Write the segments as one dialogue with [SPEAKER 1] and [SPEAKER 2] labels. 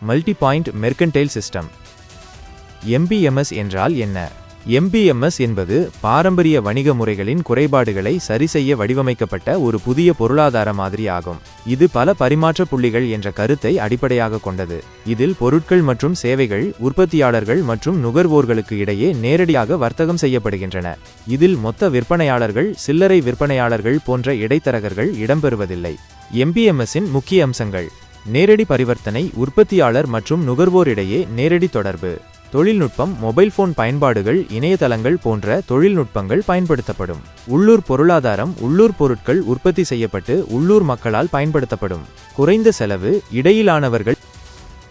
[SPEAKER 1] Multi point mercantile system MPMS என்றால் என்ன? எம்பிஎம்எஸ் என்பது பாரம்பரிய வணிக முறைகளின் குறைபாடுகளை சரிசெய்ய வடிவமைக்கப்பட்ட ஒரு புதிய பொருளாதார மாதிரி ஆகும். இது பல பரிமாற்ற புள்ளிகள் என்ற கருத்தை அடிப்படையாக கொண்டது. இதில் பொருட்கள் மற்றும் சேவைகள் உற்பத்தியாளர்கள் மற்றும் நுகர்வோர்களுக்கு இடையே நேரடியாக வர்த்தகம் செய்யப்படுகின்றன. இதில் மொத்த விற்பனையாளர்கள் சில்லறை விற்பனையாளர்கள் போன்ற இடைத்தரகர்கள் இடம்பெறுவதில்லை. எம்பிஎம்எஸின் முக்கிய அம்சங்கள். நேரடி பரிவர்த்தனை உற்பத்தியாளர் மற்றும் நுகர்வோரிடையே நேரடி தொடர்பு. தொழில்நுட்பம் மொபைல் போன் பயன்பாடுகள் இணையதளங்கள் போன்ற தொழில்நுட்பங்கள் பயன்படுத்தப்படும். உள்ளூர் பொருளாதாரம் உள்ளூர் பொருட்கள் உற்பத்தி செய்யப்பட்டு உள்ளூர் மக்களால் பயன்படுத்தப்படும். குறைந்த செலவு இடையிலானவர்கள்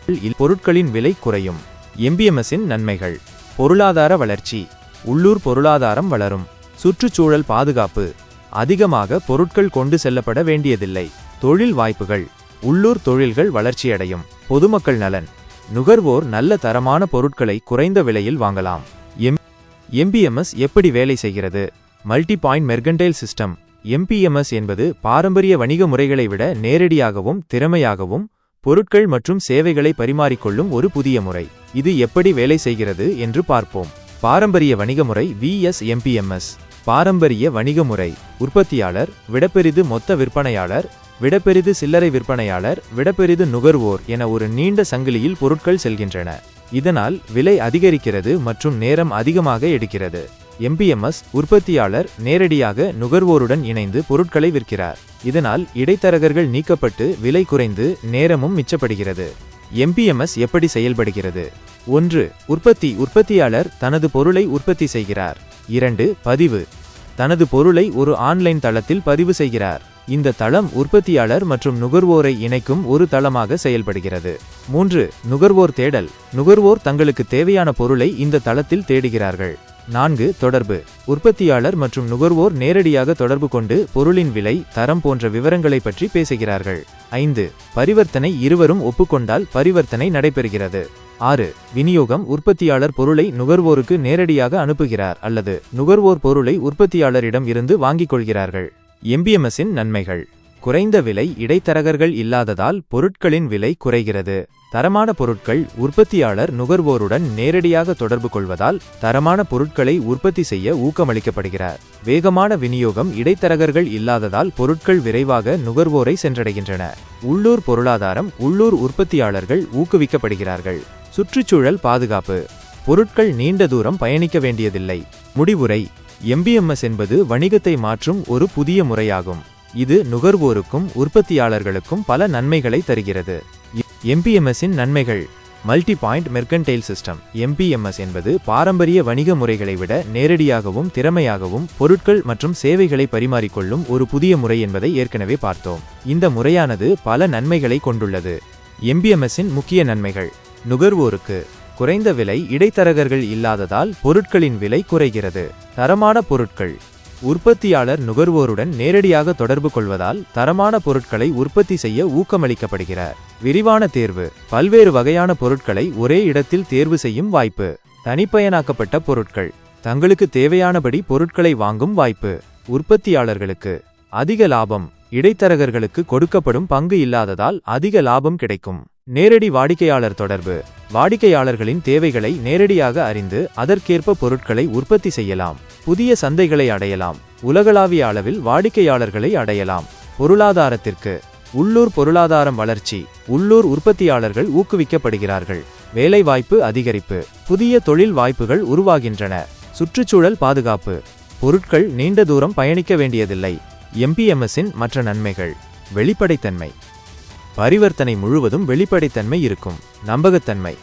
[SPEAKER 1] இல் பொருட்களின் விலை குறையும். எம்பிஎம்எஸின் நன்மைகள். பொருளாதார வளர்ச்சி. உள்ளூர் பொருளாதாரம் வளரும். சுற்றுச்சூழல் பாதுகாப்பு. அதிகமாக பொருட்கள் கொண்டு செல்லப்பட வேண்டியதில்லை. தொழில் வாய்ப்புகள். உள்ளூர் தொழில்கள் வளர்ச்சியடையும். பொதுமக்கள் நலன். நுகர்வோர் நல்ல தரமான பொருட்களை குறைந்த விலையில் வாங்கலாம். எம் எம்பிஎம்எஸ் எப்படி வேலை செய்கிறது? Multi point mercantile system. MPMS என்பது பாரம்பரிய வணிக முறைகளை விட நேரடியாகவும் திறமையாகவும் பொருட்கள் மற்றும் சேவைகளை பரிமாறிக்கொள்ளும் ஒரு புதிய முறை. இது எப்படி வேலை செய்கிறது என்று பார்ப்போம். பாரம்பரிய வணிக முறை விஎஸ் எம்பிஎம்எஸ். பாரம்பரிய வணிக முறை. உற்பத்தியாளர் விடப்பெரிது மொத்த விற்பனையாளர் விடப்பெரிது சில்லறை விற்பனையாளர் விடப்பெரிது நுகர்வோர் என ஒரு நீண்ட சங்கிலியில் பொருட்கள் செல்கின்றன. இதனால் விலை அதிகரிக்கிறது மற்றும் நேரம் அதிகமாக எடுக்கிறது. எம்பிஎம்எஸ் உற்பத்தியாளர் நேரடியாக நுகர்வோருடன் இணைந்து பொருட்களை விற்கிறார். இதனால் இடைத்தரகர்கள் நீக்கப்பட்டு விலை குறைந்து நேரமும் மிச்சப்படுகிறது. எம்பிஎம்எஸ் எப்படி செயல்படுகிறது? ஒன்று உற்பத்தி உற்பத்தியாளர் தனது பொருளை உற்பத்தி செய்கிறார். இரண்டு பதிவு. தனது பொருளை ஒரு ஆன்லைன் தளத்தில் பதிவு செய்கிறார். இந்த தளம் உற்பத்தியாளர் மற்றும் நுகர்வோரை இணைக்கும் ஒரு தளமாக செயல்படுகிறது. மூன்று நுகர்வோர் தேடல். நுகர்வோர் தங்களுக்கு தேவையான பொருளை இந்த தளத்தில் தேடுகிறார்கள். நான்கு தொடர்பு. உற்பத்தியாளர் மற்றும் நுகர்வோர் நேரடியாக தொடர்பு கொண்டு பொருளின் விலை தரம் போன்ற விவரங்களை பற்றி பேசுகிறார்கள். ஐந்து பரிவர்த்தனை இருவரும் ஒப்புக்கொண்டால் பரிவர்த்தனை நடைபெறுகிறது. ஆறு விநியோகம் உற்பத்தியாளர் பொருளை நுகர்வோருக்கு நேரடியாக அனுப்புகிறார் அல்லது நுகர்வோர் பொருளை உற்பத்தியாளரிடம் இருந்து வாங்கிக் கொள்கிறார்கள். எம்பிஎம்எஸின் நன்மைகள். குறைந்த விலை இடைத்தரகர்கள் இல்லாததால் பொருட்களின் விலை குறைகிறது. தரமான பொருட்கள் உற்பத்தியாளர் நுகர்வோருடன் நேரடியாக தொடர்பு கொள்வதால் தரமான பொருட்களை உற்பத்தி செய்ய ஊக்கமளிக்கப்படுகிறார். வேகமான விநியோகம் இடைத்தரகர்கள் இல்லாததால் பொருட்கள் விரைவாக நுகர்வோரை சென்றடைகின்றன. உள்ளூர் பொருளாதாரம் உள்ளூர் உற்பத்தியாளர்கள் ஊக்குவிக்கப்படுகிறார்கள். சுற்றுச்சூழல் பாதுகாப்பு. பொருட்கள் நீண்ட தூரம் பயணிக்க வேண்டியதில்லை. முடிவுரை. எம்பிஎம்எஸ் என்பது வணிகத்தை மாற்றும் ஒரு புதிய முறையாகும். இது நுகர்வோருக்கும் உற்பத்தியாளர்களுக்கும் பல நன்மைகளை தருகிறது. எம்பிஎம்எஸின் நன்மைகள். Multi point mercantile system. MPMS என்பது பாரம்பரிய வணிக முறைகளை விட நேரடியாகவும் திறமையாகவும் பொருட்கள் மற்றும் சேவைகளை பரிமாறிக்கொள்ளும் ஒரு புதிய முறை என்பதை ஏற்கனவே பார்த்தோம். இந்த முறையானது பல நன்மைகளை கொண்டுள்ளது. எம்பிஎம்எஸின் முக்கிய நன்மைகள். நுகர்வோருக்கு. குறைந்த விலை இடைத்தரகர்கள் இல்லாததால் பொருட்களின் விலை குறைகிறது. தரமான பொருட்கள். உற்பத்தியாளர் நுகர்வோருடன் நேரடியாக தொடர்பு கொள்வதால் தரமான பொருட்களை உற்பத்தி செய்ய ஊக்கமளிக்கப்படுகிறார். விரிவான தேர்வு. பல்வேறு வகையான பொருட்களை ஒரே இடத்தில் தேர்வு செய்யும் வாய்ப்பு. தனிப்பயனாக்கப்பட்ட பொருட்கள். தங்களுக்கு தேவையானபடி பொருட்களை வாங்கும் வாய்ப்பு. உற்பத்தியாளர்களுக்கு. அதிக லாபம். இடைத்தரகர்களுக்கு கொடுக்கப்படும் பங்கு இல்லாததால் அதிக லாபம் கிடைக்கும். நேரடி வாடிக்கையாளர் தொடர்பு. வாடிக்கையாளர்களின் தேவைகளை நேரடியாக அறிந்து அதற்கேற்ப பொருட்களை உற்பத்தி செய்யலாம். புதிய சந்தைகளை அடையலாம். உலகளாவிய அளவில் வாடிக்கையாளர்களை அடையலாம். பொருளாதாரத்திற்கு. உள்ளூர் பொருளாதாரம் வளர்ச்சி. உள்ளூர் உற்பத்தியாளர்கள் ஊக்குவிக்கப்படுகிறார்கள். வேலைவாய்ப்பு அதிகரிப்பு. புதிய தொழில் வாய்ப்புகள் உருவாகின்றன. சுற்றுச்சூழல் பாதுகாப்பு. பொருட்கள் நீண்ட தூரம் பயணிக்க வேண்டியதில்லை. எம்பிஎம்எஸின் மற்ற நன்மைகள். வெளிப்படைத்தன்மை. பரிவர்த்தனை முழுவதும் வெளிப்படைத்தன்மை இருக்கும். நம்பகத்தன்மை.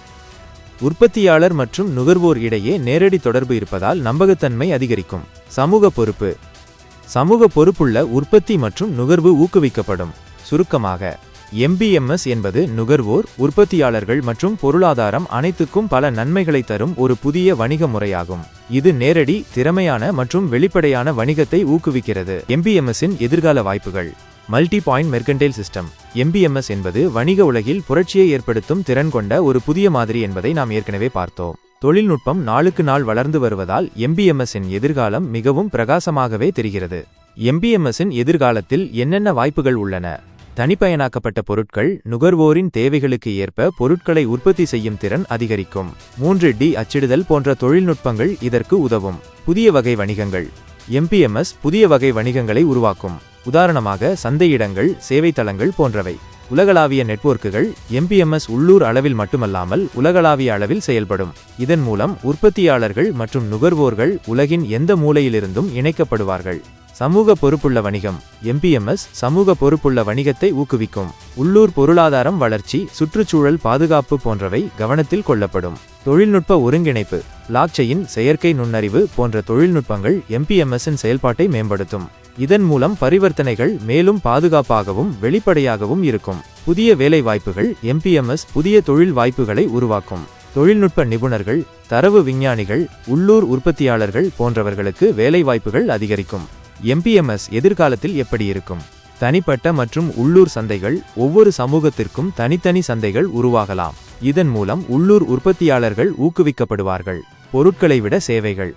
[SPEAKER 1] உற்பத்தியாளர் மற்றும் நுகர்வோர் இடையே நேரடி தொடர்பு இருப்பதால் நம்பகத்தன்மை அதிகரிக்கும். சமூக பொறுப்பு. சமூக பொறுப்புள்ள உற்பத்தி மற்றும் நுகர்வு ஊக்குவிக்கப்படும். சுருக்கமாக எம்பிஎம்எஸ் என்பது நுகர்வோர் உற்பத்தியாளர்கள் மற்றும் பொருளாதாரம் அனைத்துக்கும் பல நன்மைகளை தரும் ஒரு புதிய வணிக முறையாகும். இது நேரடி திறமையான மற்றும் வெளிப்படையான வணிகத்தை ஊக்குவிக்கிறது. எம்பிஎம்எஸின் எதிர்கால வாய்ப்புகள். Multi point mercantile system MPMS என்பது வணிக உலகில் புரட்சியை ஏற்படுத்தும் திறன் கொண்ட ஒரு புதிய மாதிரி என்பதை நாம் ஏற்கனவே பார்த்தோம். தொழில்நுட்பம் நாளுக்கு நாள் வளர்ந்து வருவதால் எம்பிஎம்எஸின் எதிர்காலம் மிகவும் பிரகாசமாகவே தெரிகிறது. எம்பிஎம்எஸின் எதிர்காலத்தில் என்னென்ன வாய்ப்புகள் உள்ளன? தனிப்பயனாக்கப்பட்ட பொருட்கள் நுகர்வோரின் தேவைகளுக்கு ஏற்ப பொருட்களை உற்பத்தி செய்யும் திறன் அதிகரிக்கும். மூன்று டி அச்சிடுதல் போன்ற தொழில்நுட்பங்கள் இதற்கு உதவும். புதிய வகை வணிகங்கள். எம்பிஎம்எஸ் புதிய வகை வணிகங்களை உருவாக்கும். உதாரணமாக சந்தையிடங்கள் சேவை தளங்கள் போன்றவை. உலகளாவிய நெட்வொர்க்குகள் எம்பிஎம்எஸ் உள்ளூர் அளவில் மட்டுமல்லாமல் உலகளாவிய அளவில் செயல்படும். இதன் மூலம் உற்பத்தியாளர்கள் மற்றும் நுகர்வோர்கள் உலகின் எந்த மூலையிலிருந்தும் இணைக்கப்படுவார்கள். சமூக பொறுப்புள்ள வணிகம் எம்பிஎம்எஸ் சமூக பொறுப்புள்ள வணிகத்தை ஊக்குவிக்கும். உள்ளூர் பொருளாதாரம் வளர்ச்சி சுற்றுச்சூழல் பாதுகாப்பு போன்றவை கவனத்தில் கொள்ளப்படும். தொழில்நுட்ப ஒருங்கிணைப்பு பிளாக்செயின் செயற்கை நுண்ணறிவு போன்ற தொழில்நுட்பங்கள் எம்பிஎம்எஸ்ஸின் செயல்பாட்டை மேம்படுத்தும். இதன் மூலம் பரிவர்த்தனைகள் மேலும் பாதுகாப்பாகவும் வெளிப்படையாகவும் இருக்கும். புதிய வேலைவாய்ப்புகள் எம்பிஎம்எஸ் புதிய தொழில் வாய்ப்புகளை உருவாக்கும். தொழில்நுட்ப நிபுணர்கள் தரவு விஞ்ஞானிகள் உள்ளூர் உற்பத்தியாளர்கள் போன்றவர்களுக்கு வேலைவாய்ப்புகள் அதிகரிக்கும். எம்பிஎம்எஸ் எதிர்காலத்தில் எப்படி இருக்கும்? தனிப்பட்ட மற்றும் உள்ளூர் சந்தைகள் ஒவ்வொரு சமூகத்திற்கும் தனித்தனி சந்தைகள் உருவாகலாம். இதன் மூலம் உள்ளூர் உற்பத்தியாளர்கள் ஊக்குவிக்கப்படுவார்கள். பொருட்களை விட சேவைகள்.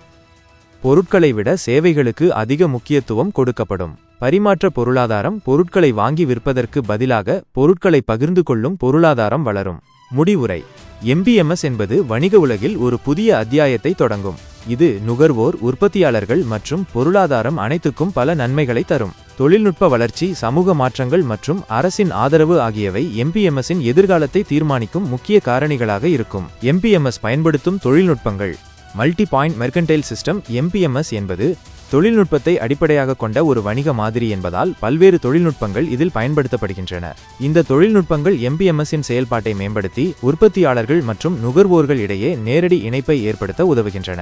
[SPEAKER 1] பொருட்களை விட சேவைகளுக்கு அதிக முக்கியத்துவம் கொடுக்கப்படும். பரிமாற்ற பொருளாதாரம் பொருட்களை வாங்கி விற்பதற்கு பதிலாக பொருட்களை பகிர்ந்து கொள்ளும் பொருளாதாரம் வளரும். முடிவுரை. எம்பிஎம்எஸ் என்பது வணிக உலகில் ஒரு புதிய அத்தியாயத்தை தொடங்கும். இது நுகர்வோர் உற்பத்தியாளர்கள் மற்றும் பொருளாதாரம் அனைத்துக்கும் பல நன்மைகளை தரும். தொழில்நுட்ப வளர்ச்சி சமூக மாற்றங்கள் மற்றும் அரசின் ஆதரவு ஆகியவை எம்பிஎம்எஸின் எதிர்காலத்தை தீர்மானிக்கும் முக்கிய காரணிகளாக இருக்கும். எம்பிஎம்எஸ் பயன்படுத்தும் தொழில்நுட்பங்கள். Multi point mercantile system MPMS என்பது தொழில்நுட்பத்தை அடிப்படையாக கொண்ட ஒரு வணிக மாதிரி என்பதால் பல்வேறு தொழில்நுட்பங்கள் இதில் பயன்படுத்தப்படுகின்றன. இந்த தொழில்நுட்பங்கள் எம்பிஎம்எஸின் செயல்பாட்டை மேம்படுத்தி உற்பத்தியாளர்கள் மற்றும் நுகர்வோர்கள் இடையே நேரடி இணைப்பை ஏற்படுத்த உதவுகின்றன.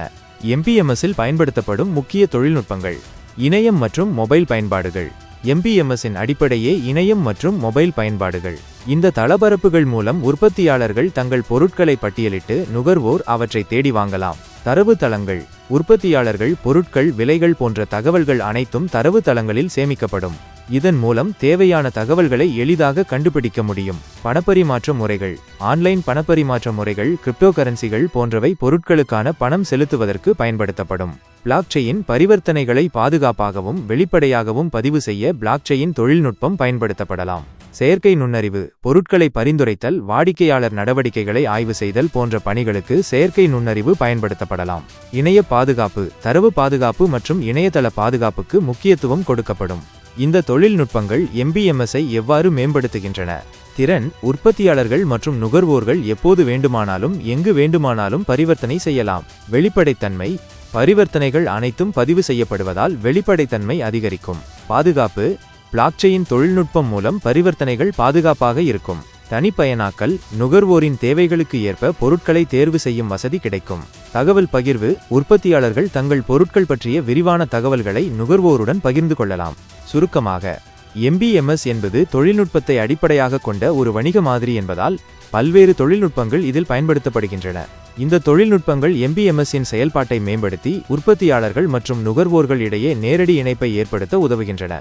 [SPEAKER 1] எம்பிஎம்எஸில் பயன்படுத்தப்படும் முக்கிய தொழில்நுட்பங்கள் இணையம் மற்றும் மொபைல் பயன்பாடுகள். எம்பிஎம்எஸின் அடிப்படையே இணையம் மற்றும் மொபைல் பயன்பாடுகள். இந்த தளபரப்புகள் மூலம் உற்பத்தியாளர்கள் தங்கள் பொருட்களை பட்டியலிட்டு நுகர்வோர் அவற்றை தேடி வாங்கலாம். தரவுத்தளங்கள் உற்பத்தியாளர்கள் பொருட்கள் விலைகள் போன்ற தகவல்கள் அனைத்தும் தரவுத்தளங்களில் சேமிக்கப்படும். இதன் மூலம் தேவையான தகவல்களை எளிதாக கண்டுபிடிக்க முடியும். பணப்பரிமாற்ற முறைகள் ஆன்லைன் பணப்பரிமாற்ற முறைகள் கிரிப்டோ கரன்சிகள் போன்றவை பொருட்களுக்கான பணம் செலுத்துவதற்கு பயன்படுத்தப்படும். பிளாக்செயின் பரிவர்த்தனைகளை பாதுகாப்பாகவும் வெளிப்படையாகவும் பதிவு செய்ய பிளாக்செயின் தொழில்நுட்பம் பயன்படுத்தப்படலாம். செயற்கை நுண்ணறிவு பொருட்களை பரிந்துரைத்தல் வாடிக்கையாளர் நடவடிக்கைகளை ஆய்வு செய்தல் போன்ற பணிகளுக்கு செயற்கை நுண்ணறிவு பயன்படுத்தப்படலாம். இணைய பாதுகாப்பு தரவு பாதுகாப்பு மற்றும் இணையதள பாதுகாப்புக்கு முக்கியத்துவம் கொடுக்கப்படும். இந்த தொழில்நுட்பங்கள் எம்பிஎம்எஸ்ஐ எவ்வாறு மேம்படுத்துகின்றன? திறன் உற்பத்தியாளர்கள் மற்றும் நுகர்வோர்கள் எப்போது வேண்டுமானாலும் எங்கு வேண்டுமானாலும் பரிவர்த்தனை செய்யலாம். வெளிப்படைத்தன்மை பரிவர்த்தனைகள் அனைத்தும் பதிவு செய்யப்படுவதால் வெளிப்படைத்தன்மை அதிகரிக்கும். பாதுகாப்பு பிளாக்செயின் தொழில்நுட்பம் மூலம் பரிவர்த்தனைகள் பாதுகாப்பாக இருக்கும். தனிப்பயனாக்கல் நுகர்வோரின் தேவைகளுக்கு ஏற்ப பொருட்களை தேர்வு செய்யும் வசதி கிடைக்கும். தகவல் பகிர்வு உற்பத்தியாளர்கள் தங்கள் பொருட்கள் பற்றிய விரிவான தகவல்களை நுகர்வோருடன் பகிர்ந்து கொள்ளலாம். சுருக்கமாக எம்பிஎம்எஸ் என்பது தொழில்நுட்பத்தை அடிப்படையாக கொண்ட ஒரு வணிக மாதிரி என்பதால் பல்வேறு தொழில்நுட்பங்கள் இதில் பயன்படுத்தப்படுகின்றன. இந்த தொழில்நுட்பங்கள் எம்பிஎம்எஸ்ஸின் செயல்பாட்டை மேம்படுத்தி உற்பத்தியாளர்கள் மற்றும் நுகர்வோர்கள் இடையே நேரடி இணைப்பை ஏற்படுத்த உதவுகின்றன.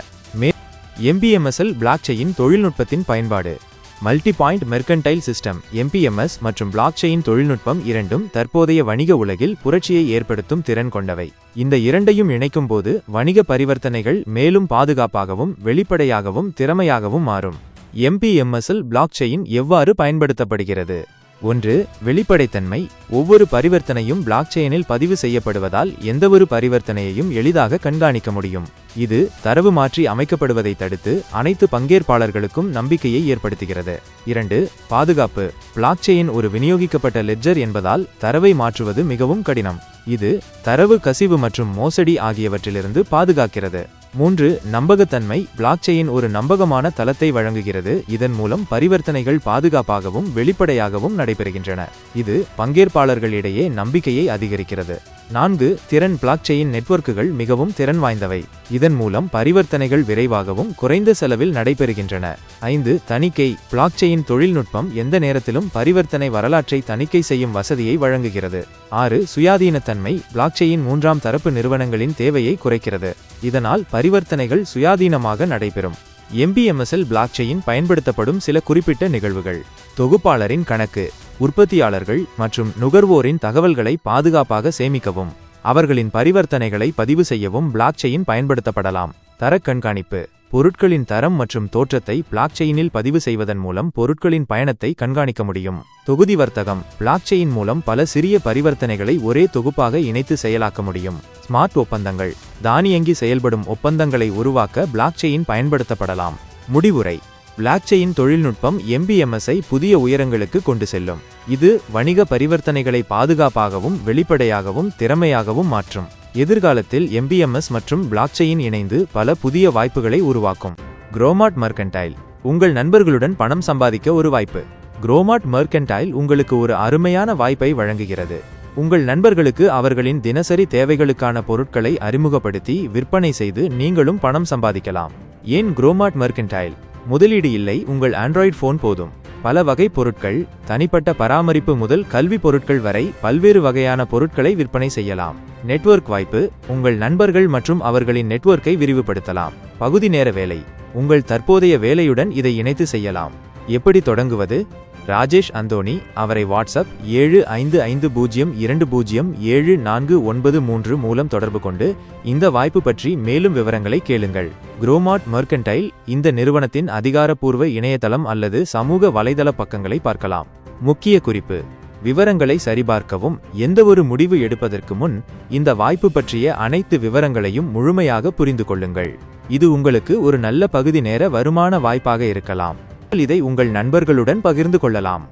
[SPEAKER 1] மே எம்பிஎம்எஸ்எல் பிளாக்செயின் தொழில்நுட்பத்தின் பயன்பாடு. Multi point mercantile system MPMS மற்றும் பிளாக்செயின் தொழில்நுட்பம் இரண்டும் தற்போதைய வணிக உலகில் புரட்சியை ஏற்படுத்தும் திறன் கொண்டவை. இந்த இரண்டையும் இணைக்கும் போது வணிக பரிவர்த்தனைகள் மேலும் பாதுகாப்பாகவும் வெளிப்படையாகவும் திறமையாகவும் மாறும். எம்பிஎம்எஸ்எல் பிளாக்செயின் எவ்வாறு பயன்படுத்தப்படுகிறது? ஒன்று வெளிப்படைத்தன்மை. ஒவ்வொரு பரிவர்த்தனையும் பிளாக்செயினில் பதிவு செய்யப்படுவதால் எந்தவொரு பரிவர்த்தனையையும் எளிதாக கண்காணிக்க முடியும். இது தரவு மாற்றி அமைக்கப்படுவதை தடுத்து அனைத்து பங்கேற்பாளர்களுக்கும் நம்பிக்கையை ஏற்படுத்துகிறது. இரண்டு பாதுகாப்பு. பிளாக்செயின் ஒரு விநியோகிக்கப்பட்ட லெட்ஜர் என்பதால் தரவை மாற்றுவது மிகவும் கடினம். இது தரவு கசிவு மற்றும் மோசடி ஆகியவற்றிலிருந்து பாதுகாக்கிறது. மூன்று நம்பகத்தன்மை பிளாக்செயின் ஒரு நம்பகமான தளத்தை வழங்குகிறது. இதன் மூலம் பரிவர்த்தனைகள் பாதுகாப்பாகவும் வெளிப்படையாகவும் நடைபெறுகின்றன. இது பங்கேற்பாளர்களிடையே நம்பிக்கையை அதிகரிக்கிறது. நான்கு திறன் பிளாக்செயின் நெட்வொர்க்குகள் மிகவும் திறன் வாய்ந்தவை. இதன் மூலம் பரிவர்த்தனைகள் விரைவாகவும் குறைந்த செலவில் நடைபெறுகின்றன. ஐந்து தணிக்கை பிளாக்செயின் தொழில்நுட்பம் எந்த நேரத்திலும் பரிவர்த்தனை வரலாற்றை தணிக்கை செய்யும் வசதியை வழங்குகிறது. ஆறு சுயாதீனத்தன்மை பிளாக்செயின் மூன்றாம் தரப்பு நிறுவனங்களின் தேவையை குறைக்கிறது. இதனால் பரிவர்த்தனைகள் சுயாதீனமாக நடைபெறும். எம்பிஎம்எஸ்எல் பிளாக்செயின் பயன்படுத்தப்படும் சில குறிப்பிட்ட நிகழ்வுகள். தொகுப்பாளரின் கணக்கு. உற்பத்தியாளர்கள் மற்றும் நுகர்வோரின் தகவல்களை பாதுகாப்பாக சேமிக்கவும் அவர்களின் பரிவர்த்தனைகளை பதிவு செய்யவும் பிளாக்செயின் பயன்படுத்தப்படலாம். தர கண்காணிப்பு. பொருட்களின் தரம் மற்றும் தோற்றத்தை பிளாக்செயினில் பதிவு செய்வதன் மூலம் பொருட்களின் பயணத்தை கண்காணிக்க முடியும். தொகுதி வர்த்தகம். பிளாக்செயின் மூலம் பல சிறிய பரிவர்த்தனைகளை ஒரே தொகுப்பாக இணைத்து செயலாக்க முடியும். ஸ்மார்ட் ஒப்பந்தங்கள். தானியங்கி செயல்படும் ஒப்பந்தங்களை உருவாக்க பிளாக்செயின் பயன்படுத்தப்படலாம். முடிவுரை. பிளாக்செயின் தொழில்நுட்பம் எம்பிஎம்எஸ்ஐ புதிய உயரங்களுக்கு கொண்டு செல்லும். இது வணிக பரிவர்த்தனைகளை பாதுகாப்பாகவும் வெளிப்படையாகவும் திறமையாகவும் மாற்றும். எதிர்காலத்தில் எம்பிஎம்எஸ் மற்றும் பிளாக்செயின் இணைந்து பல புதிய வாய்ப்புகளை உருவாக்கும். குரோமாட் மர்கன்டைல் உங்கள் நண்பர்களுடன் பணம் சம்பாதிக்க ஒரு வாய்ப்பு. குரோமாட் மர்கன்டைல் உங்களுக்கு ஒரு அருமையான வாய்ப்பை வழங்குகிறது. உங்கள் நண்பர்களுக்கு அவர்களின் தினசரி தேவைகளுக்கான பொருட்களை அறிமுகப்படுத்தி விற்பனை செய்து நீங்களும் பணம் சம்பாதிக்கலாம். ஏன் குரோமாட் மர்கன்டைல் முதலீடு இல்லை உங்கள் ஆண்ட்ராய்டு ஃபோன் போதும். பல வகை பொருட்கள் தனிப்பட்ட பராமரிப்பு முதல் கல்வி பொருட்கள் வரை பல்வேறு வகையான பொருட்களை விற்பனை செய்யலாம். நெட்வொர்க் வாய்ப்பு உங்கள் நண்பர்கள் மற்றும் அவர்களின் நெட்வொர்க்கை விரிவுபடுத்தலாம். பகுதி நேர வேலை உங்கள் தற்போதைய வேலையுடன் இதை இணைத்து செய்யலாம். எப்படி தொடங்குவது? ராஜேஷ் அந்தோணி அவரை வாட்ஸ்அப் ஏழு ஐந்து ஐந்து பூஜ்ஜியம் இரண்டு பூஜ்ஜியம் ஏழு நான்கு ஒன்பது மூன்று மூலம் தொடர்பு கொண்டு இந்த வாய்ப்பு பற்றி மேலும் விவரங்களை கேளுங்கள். குரோமாட் மர்கன்டைல் இந்த நிறுவனத்தின் அதிகாரப்பூர்வ இணையதளம் அல்லது சமூக வலைதள பக்கங்களை பார்க்கலாம். முக்கிய குறிப்பு விவரங்களை சரிபார்க்கவும் எந்தவொரு முடிவு எடுப்பதற்கு முன் இந்த வாய்ப்பு பற்றிய அனைத்து விவரங்களையும் முழுமையாக புரிந்து கொள்ளுங்கள். இது உங்களுக்கு ஒரு நல்ல பகுதி நேர வருமான வாய்ப்பாக இருக்கலாம். இதை உங்கள் நண்பர்களுடன் பகிர்ந்து கொள்ளலாம்.